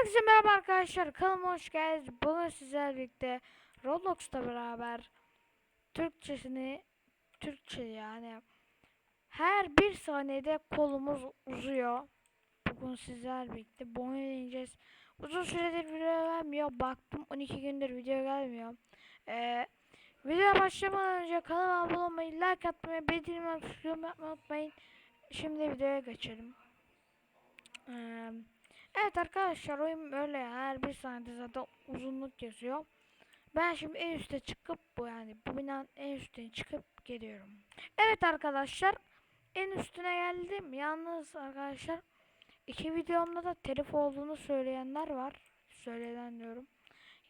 Herkese merhaba arkadaşlar. Kanalıma hoş geldiniz. Bugün sizlerle birlikte Roblox'ta beraber Türkçesini Türkçe yani her bir saniyede kolumuz uzuyor. Bugün sizlerle birlikte boyun ineceğiz. Uzun süredir video gelmiyor. Baktım 12 gündür video gelmiyor. Ee, videoya başlamadan önce kanalıma abone olmayı, like atmayı, bildirim açmayı, unutmayın. Şimdi videoya geçelim. Eee Evet arkadaşlar oyun böyle her bir saniyede zaten uzunluk yazıyor. Ben şimdi en üste çıkıp bu yani bu binanın en üstüne çıkıp geliyorum. Evet arkadaşlar en üstüne geldim. Yalnız arkadaşlar iki videomda da telif olduğunu söyleyenler var. Söylenen diyorum.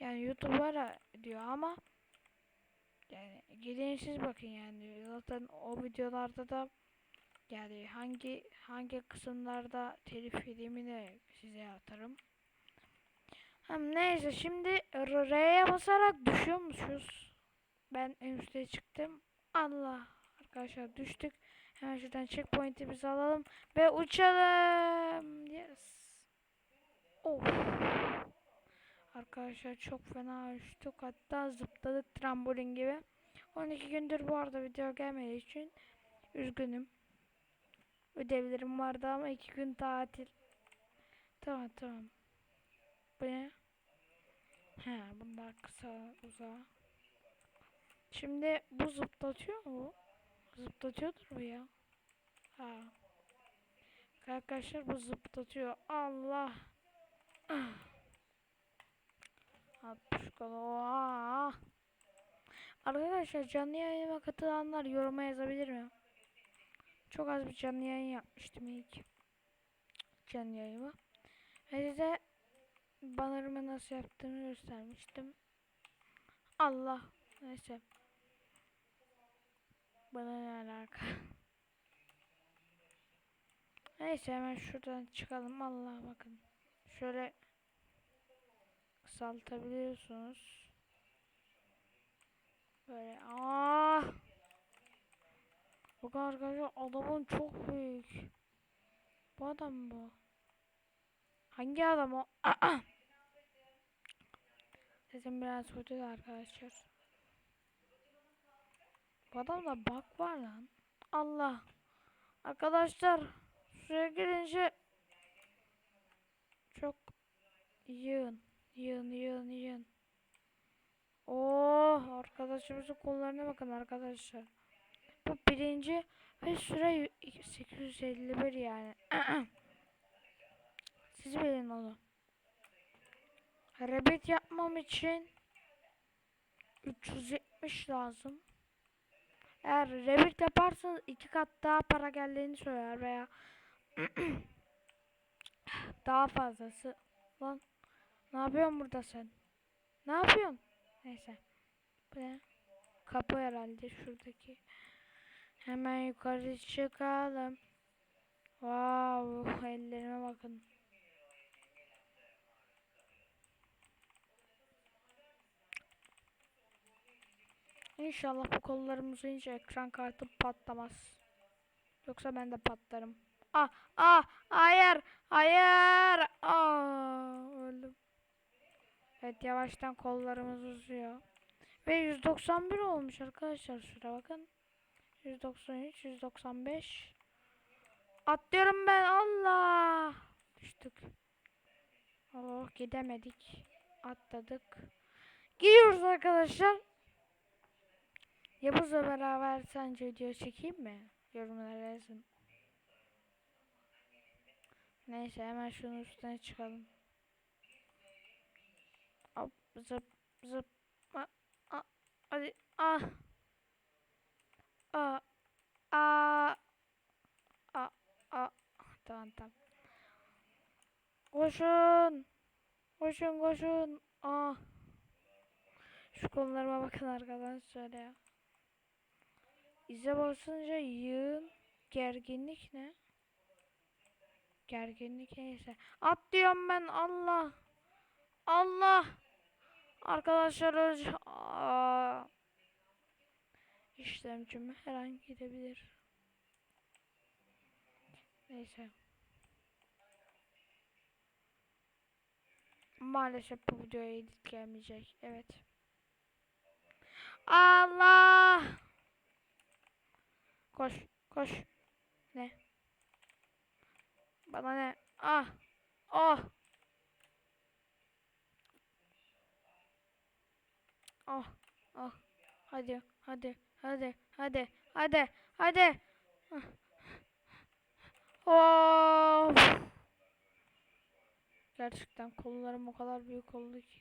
Yani YouTube'lara diyor ama yani gidin siz bakın yani zaten o videolarda da yani hangi hangi kısımlarda telif yediğimi de size atarım. Hem neyse şimdi R'ye basarak düşüyormuşuz. Ben en üste çıktım. Allah arkadaşlar düştük. Hemen şuradan checkpoint'imizi alalım ve uçalım. Yes. Of. Arkadaşlar çok fena uçtuk. Hatta zıpladık trambolin gibi. 12 gündür bu arada video gelmediği için üzgünüm. Ödevlerim vardı ama iki gün tatil. Tamam tamam. Bu ne? He bunlar kısa uzağa. Şimdi bu zıplatıyor mu? Zıplatıyordur bu ya. Ha. Arkadaşlar bu zıplatıyor. Allah. Ah. 60 kilo. Arkadaşlar canlı yayına katılanlar yoruma yazabilir mi? Çok az bir canlı yayın yapmıştım ilk. Canlı yayımı. Ve size bannerımı nasıl yaptığımı göstermiştim. Allah. Neyse. Bana ne alaka. Neyse hemen şuradan çıkalım. Allah bakın. Şöyle kısaltabiliyorsunuz. Böyle. Ah. Bakın arkadaşlar adamın çok büyük. Bu adam bu. Hangi adam o? Sesim biraz kötü arkadaşlar. Bu adamda bak var lan. Allah. Arkadaşlar suya girince çok yığın. Yığın yığın yığın. Oh arkadaşımızın kollarına bakın arkadaşlar. Bu birinci ve süre 851 yani. Siz bilin onu. Rabbit yapmam için 370 lazım. Eğer rabbit yaparsanız iki kat daha para geldiğini söyler veya daha fazlası. Lan ne yapıyorsun burada sen? Ne yapıyorsun? Neyse. Bu ne? Kapı herhalde şuradaki. Hemen yukarı çıkalım. Wow, ellerime bakın. İnşallah bu kollarımız hiç ekran kartı patlamaz. Yoksa ben de patlarım. Ah, ah, hayır, hayır. Ah, öldüm. Evet, yavaştan kollarımız uzuyor. Ve 191 olmuş arkadaşlar. Şuraya bakın. 193, 195. Atlıyorum ben. Allah. Düştük. Oh gidemedik. Atladık. Gidiyoruz arkadaşlar. Yavuz'la beraber sence video çekeyim mi? Yorumlara yazın. Neyse hemen şunun üstüne çıkalım. Hop zıp zıp. A, a, hadi ah. A a a a tamam tamam. Koşun. Koşun koşun. Ah. Şu konularıma bakın arkadaşlar ya. İze basınca yığın gerginlik ne? Gerginlik neyse. Atlıyorum ben Allah. Allah. Arkadaşlar öleceğim. Aa. İşlemcim her an gidebilir. Neyse. maalesef bu videoya edit gelmeyecek. Evet. Allah! Koş, koş. Ne? Bana ne? Ah! Oh! Oh! Oh! Hadi, hadi, hadi, hadi, hadi, hadi. Of! Gerçekten kollarım o kadar büyük oldu ki.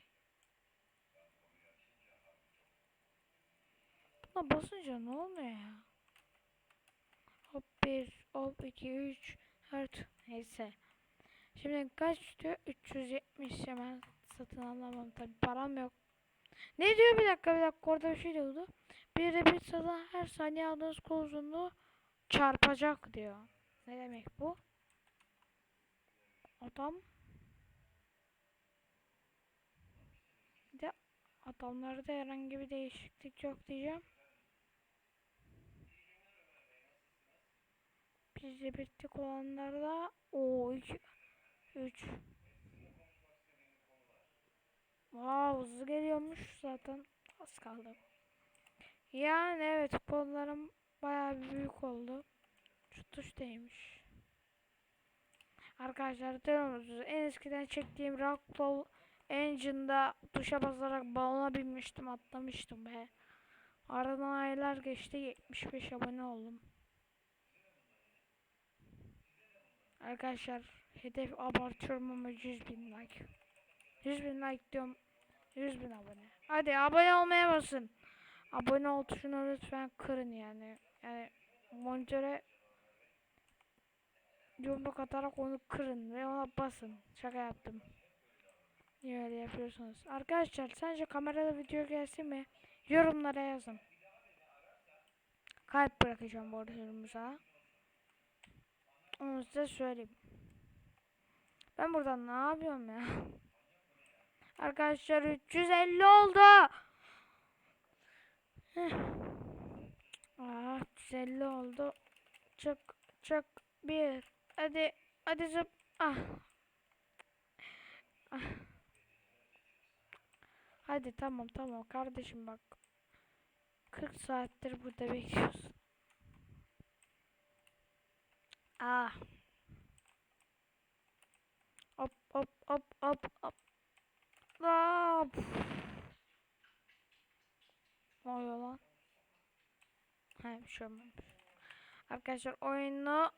Buna basınca ne oluyor ya? Hop 1, hop 2, 3, 4. Neyse. Şimdi kaç diyor? 370 hemen satın alamam tabi param yok. Ne diyor bir dakika bir dakika orada bir şey diyordu. Bir satın her saniye aldığınız kol uzunluğu çarpacak diyor. Ne demek bu? Adam de adamlarda herhangi bir değişiklik yok diyeceğim. Bizde bittik olanlarda o 2 3 Wow hızlı geliyormuş zaten az kaldı. Yani evet kollarım bayağı büyük oldu. Şu tuş değmiş. Arkadaşlar tanıyorsunuz en eskiden çektiğim Rockfall Engine'da tuşa basarak balona binmiştim atlamıştım be. Aradan aylar geçti 75 abone oldum. Arkadaşlar hedef abartıyorum ama 100 bin like. 100 bin like diyorum 100 bin abone. Hadi abone olmaya basın. Abone ol tuşunu lütfen kırın yani. Yani monitöre yumruk atarak onu kırın ve ona basın. Şaka yaptım. Niye öyle yapıyorsunuz? Arkadaşlar sence kamerada video gelsin mi? Yorumlara yazın. Kalp bırakacağım bu arada yorumunuza. Onu size söyleyeyim. Ben burada ne yapıyorum ya? Arkadaşlar 350 oldu. Heh. Aa, 350 oldu. Çık çık bir. Hadi hadi zıp. Ah. Ah. Hadi tamam tamam kardeşim bak. 40 saattir burada bekliyorsun. Ah. Hop hop hop hop hop. Hop. Ne oluyor lan? Ha bir şey olmamış. Arkadaşlar oyunu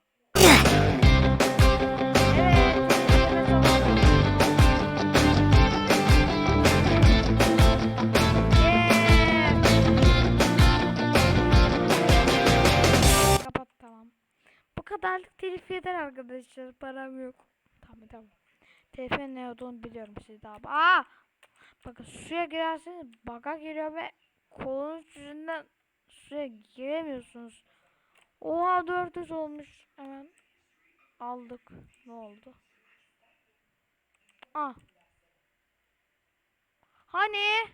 kadarlık telif yeter arkadaşlar. Param yok. Tamam tamam. Telifin ne olduğunu biliyorum siz daha. Aa! Bakın suya girerseniz baga giriyor ve kolunuz yüzünden suya giremiyorsunuz. Oha 400 olmuş. Hemen aldık. Ne oldu? Ah. Hani?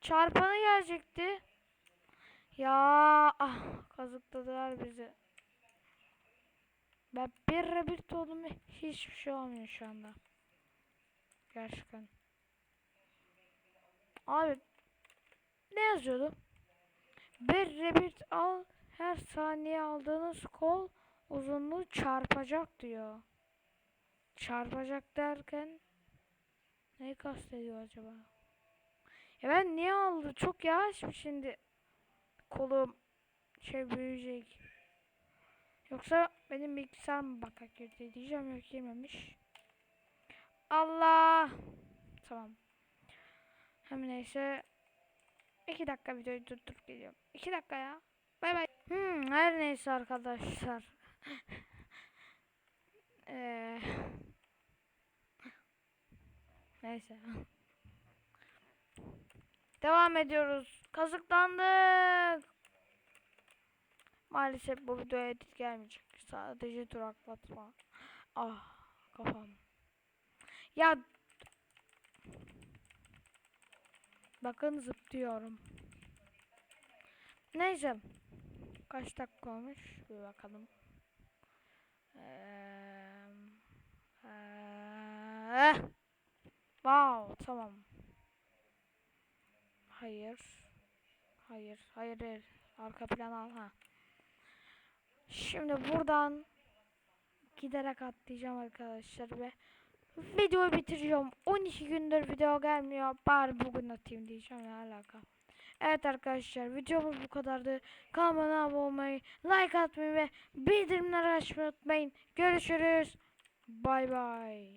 Çarpanı gelecekti. Ya ah kazıkladılar bizi. Ben bir bir oldum hiçbir şey olmuyor şu anda. Gerçekten. Abi ne yazıyordu? Bir rebit al her saniye aldığınız kol uzunluğu çarpacak diyor. Çarpacak derken neyi kastediyor acaba? Ya ben niye aldım? Çok yavaş mı şimdi? Kolum şey büyüyecek. Yoksa benim bilgisayar mı bakak girdi diyeceğim yok yememiş. Allah. Tamam. Hem neyse. iki dakika videoyu durdurup geliyorum. İki dakika ya. Bay bay. Hmm, her neyse arkadaşlar. Eee. neyse. Devam ediyoruz. Kazıklandık. Maalesef bu videoya edit gelmeyecek. Sadece duraklatma. Ah kafam. Ya Bakın zıplıyorum. Neyse. Kaç dakika olmuş? Bir bakalım. Ee, ee, Wow tamam. Hayır. Hayır. Hayır değil. Arka plan al ha. Şimdi buradan giderek atlayacağım arkadaşlar ve videoyu bitireceğim. 12 gündür video gelmiyor. Bari bugün atayım diyeceğim ne alaka. Evet arkadaşlar videomuz bu kadardı. Kanalıma abone olmayı, like atmayı ve bildirimleri açmayı unutmayın. Görüşürüz. Bay bay.